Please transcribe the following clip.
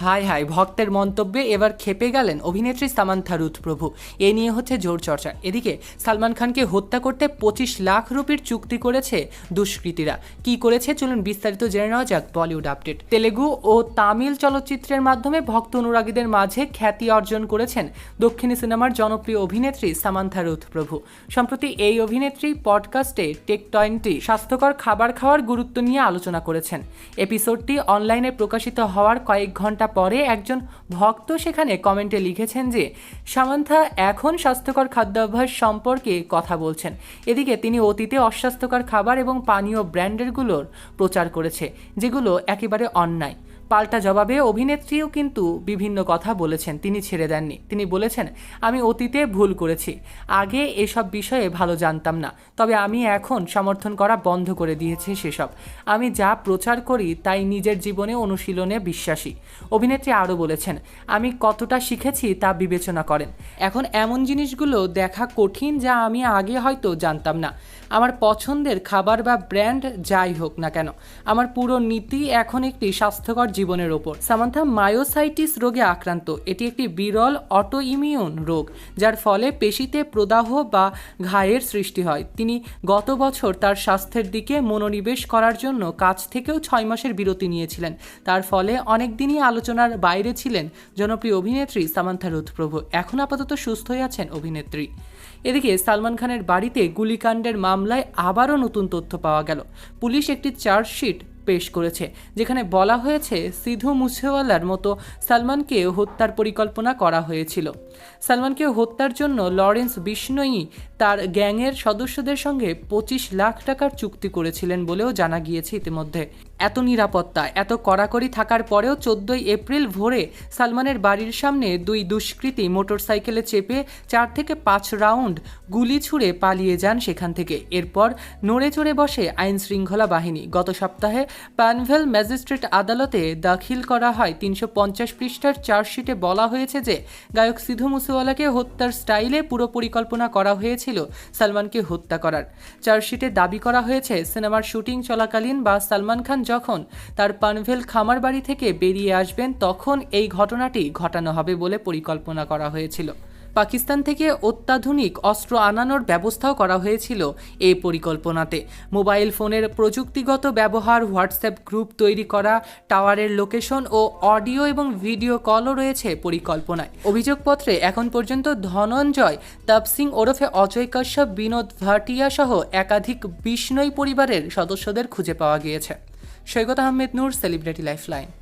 High high, ভক্তের মন্তব্যে এবার খেপে গেলেন অভিনেত্রী সামান্থা রুথ প্রভু এ নিয়ে হচ্ছে জোর চর্চা। এদিকে সালমান খানকে হত্যা করতে পঁচিশ লাখ রুপির চুক্তি করেছে দুষ্কৃতীরা। কি করেছে চলুন বিস্তারিত জেনে নেওয়া যাক বলিউড আপডেট। তেলেগু ও তামিল চলচ্চিত্রের মাধ্যমে ভক্ত অনুরাগীদের মাঝে খ্যাতি অর্জন করেছেন দক্ষিণী সিনেমার জনপ্রিয় অভিনেত্রী সামান্থা রুথ প্রভু সম্প্রতি এই অভিনেত্রী পডকাস্টে টেক টোয়েন্টি স্বাস্থ্যকর খাবার খাওয়ার গুরুত্ব নিয়ে আলোচনা করেছেন। এপিসোডটি অনলাইনে প্রকাশিত হওয়ার কয়েক ঘণ্টা পরে একজন ভক্ত সেখানে কমেন্টে লিখেছেন যে, সামান্থা এখন স্বাস্থ্যকর খাদ্যাভ্যাস সম্পর্কে কথা বলছেন। এদিকে তিনি অতীতে অস্বাস্থ্যকর খাবার এবং পানীয় ব্র্যান্ডেরগুলোর প্রচার করেছে, যেগুলো একেবারে অন্যায়। পাল্টা জবাবে অভিনেত্রীও কিন্তু বিভিন্ন কথা বলেছেন। তিনি ছেড়ে দেননি। তিনি বলেছেন, আমি অতীতে ভুল করেছি। আগে এসব বিষয়ে ভালো জানতাম না। তবে আমি এখন সমর্থন করা বন্ধ করে দিয়েছি সেসব। আমি যা প্রচার করি তাই নিজের জীবনে অনুশীলনে বিশ্বাসী। অভিনেত্রী আরও বলেছেন, আমি কতটা শিখেছি তা বিবেচনা করেন। এখন এমন জিনিসগুলো দেখা কঠিন যা আমি আগে হয়তো জানতাম না। আমার পছন্দের খাবার বা ব্র্যান্ড যাই হোক না কেন, আমার পুরো নীতি এখন একটি স্বাস্থ্যকর জীবনের ওপর। সামান্থা মায়োসাইটিস রোগে আক্রান্ত। এটি একটি বিরল অটো ইমিউন রোগ, যার ফলে পেশিতে প্রদাহ বা ঘায়ের সৃষ্টি হয়। তিনি গত বছর তার স্বাস্থ্যের দিকে মনোনিবেশ করার জন্য কাজ থেকেও ছয় মাসের বিরতি নিয়েছিলেন। তার ফলে অনেক দিনই আলোচনার বাইরে ছিলেন জনপ্রিয় অভিনেত্রী সামান্থা রুথ প্রভু এখন আপাতত সুস্থই আছেন অভিনেত্রী। এদিকে সালমান খানের বাড়িতে গুলিকাণ্ডের মামলায় আবারও নতুন তথ্য পাওয়া গেল। পুলিশ একটি চার্জশিট পেশ করেছে, যেখানে বলা হয়েছে সিধু মুছেওয়ালার মতো সালমানকে হত্যার পরিকল্পনা করা হয়েছিল। সালমানকে হত্যার জন্য লরেন্স বিষ্ণয়ী তার গ্যাংয়ের সদস্যদের সঙ্গে পঁচিশ লাখ টাকার চুক্তি করেছিলেন বলেও জানা গিয়েছে ইতিমধ্যে। এত নিরাপত্তা, এত কড়াকড়ি থাকার পরেও চোদ্দই এপ্রিল ভোরে সালমানের বাড়ির সামনে দুই দুষ্কৃতী মোটরসাইকেলে চেপে চার থেকে পাঁচ রাউন্ড গুলি ছুড়ে পালিয়ে যান সেখান থেকে। এরপর নড়ে চড়ে বসে আইন শৃঙ্খলা বাহিনী। গত সপ্তাহে প্যানভেল ম্যাজিস্ট্রেট আদালতে দাখিল করা হয় তিনশো পঞ্চাশ পৃষ্ঠার চার্জশিটে বলা হয়েছে যে, গায়ক সিধু মুসেওয়ালাকে হত্যার স্টাইলে পুরো পরিকল্পনা করা হয়েছিল সালমানকে হত্যা করার। চার্জশিটে দাবি করা হয়েছে, সিনেমার শুটিং চলাকালীন বা সালমান খান যখন তার পানভেল খামার বাড়ি থেকে বেরিয়ে আসবেন, তখন এই ঘটনাটি ঘটানো হবে বলে পরিকল্পনা করা হয়েছিল। পাকিস্তান থেকে অত্যাধুনিক অস্ত্র আনানোর ব্যবস্থাও করা হয়েছিল এই পরিকল্পনাতে। মোবাইল ফোনের প্রযুক্তিগত ব্যবহার, হোয়াটসঅ্যাপ গ্রুপ তৈরি করা, টাওয়ারের লোকেশন ও অডিও এবং ভিডিও কলও রয়েছে পরিকল্পনায়। অভিযোগপত্রে এখন পর্যন্ত ধনঞ্জয় তাপসিং ওরফে অজয় কাশ্যপ, বিনোদ ভাটিয়া সহ একাধিক বিষ্ণই পরিবারের সদস্যদের খুঁজে পাওয়া গিয়েছে। Saikat Ahmed Noor, celebrity lifeline.